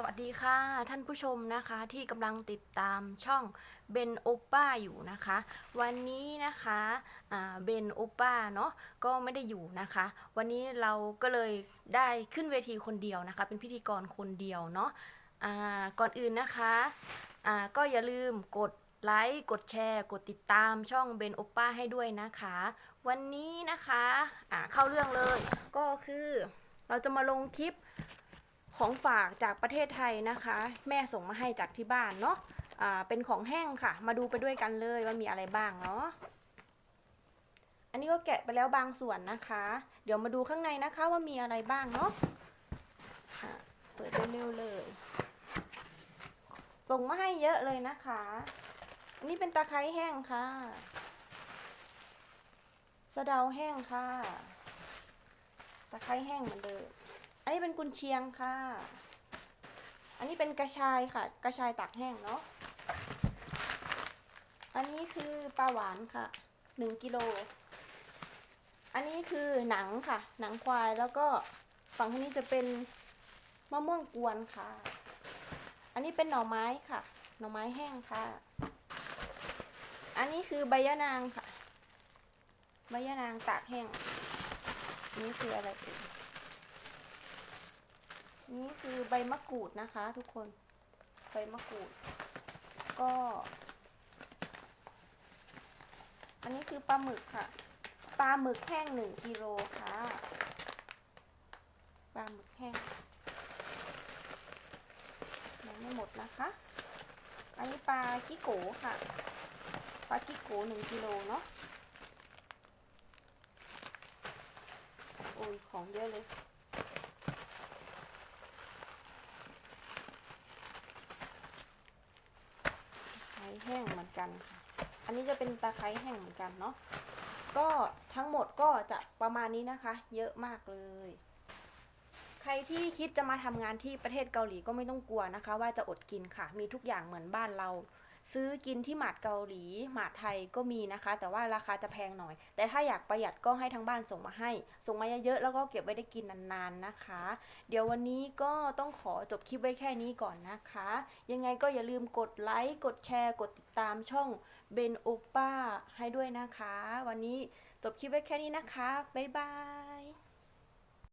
สวัสดีค่ะ ท่านผู้ชมนะคะที่กำลังติดตามช่องเบนโอป้าอยู่นะคะ วันนี้นะคะเบนโอป้าเนาะก็ไม่ได้อยู่นะคะ วันนี้เราก็เลยได้ขึ้นเวทีคนเดียวนะคะ เป็นพิธีกรคนเดียวเนาะอ่าก่อนอื่นนะคะอ่าก็อย่าลืมกดไลค์กดแชร์ กดติดตามช่องเบนโอป้าให้ด้วยนะคะ วันนี้นะคะอ่าเข้าเรื่องเลยก็คือเราจะมาลงคลิป ของฝากจากประเทศไทยนะคะ แม่ส่งมาให้จากที่บ้านเนาะอ่าเป็นของแห้งค่ะ มาดูไปด้วยกันเลยว่ามีอะไรบ้างเนาะอันนี้ก็แกะไปแล้วบางส่วนนะคะ เดี๋ยวมาดูข้างในนะคะว่ามีอะไรบ้างเนาะะเปิดเร็วๆเลย ส่งมาให้เยอะเลยนะคะอันนี้เป็นตะไคร้แห้งค่ะ สะเดาแห้งค่ะ ตะไคร้แห้งเหมือนเดิม อันนี้เป็นกุนเชียงค่ะ อันนี้เป็นกระชายค่ะ กระชายตากแห้งเนาะ อันนี้คือปลาหวานค่ะหนึ่งกิโล อันนี้คือหนังค่ะ หนังควายแล้วก็ฝั่งทางนี้จะเป็นมะม่วงกวนค่ะ อันนี้เป็นหน่อไม้ค่ะ หน่อไม้แห้งค่ะ อันนี้คือใบยะนางค่ะ ใบยะนางตากแห้ง นี่คืออะไรเอ่ย นี่คือใบมะกรูดนะคะทุกคน ใบมะกรูด ก็ อันนี้คือปลาหมึกค่ะ ปลาหมึกแห้งหนึ่งกิโลค่ะ ปลาหมึกแห้งยังไม่หมดนะคะ อันนี้ปลากิโกค่ะ ปลากิโกหนึ่งกิโลเนาะ โอ้ยของเยอะเลย ตะไคร้ แห้งเหมือนกันค่ะ อันนี้จะเป็นตะไคร้แห้งเหมือนกันเนาะ ก็ทั้งหมดก็จะประมาณนี้นะคะ เยอะมากเลย ใครที่คิดจะมาทำงานที่ประเทศเกาหลีก็ไม่ต้องกลัวนะคะ ว่าจะอดกินค่ะ มีทุกอย่างเหมือนบ้านเรา ซื้อกินที่หมาดเกาหลี หมาดไทยก็มีนะคะ แต่ว่าราคาจะแพงหน่อย แต่ถ้าอยากประหยัดก็ให้ทางบ้านส่งมาให้ ส่งมาเยอะๆแล้วก็เก็บไว้ได้กินนานๆนะคะ เดี๋ยววันนี้ก็ต้องขอจบคลิปไว้แค่นี้ก่อนนะคะ ยังไงก็อย่าลืมกดไลค์กดแชร์กดติดตามช่องเบนโอป้าให้ด้วยนะคะ วันนี้จบคลิปไว้แค่นี้นะคะบ๊ายบาย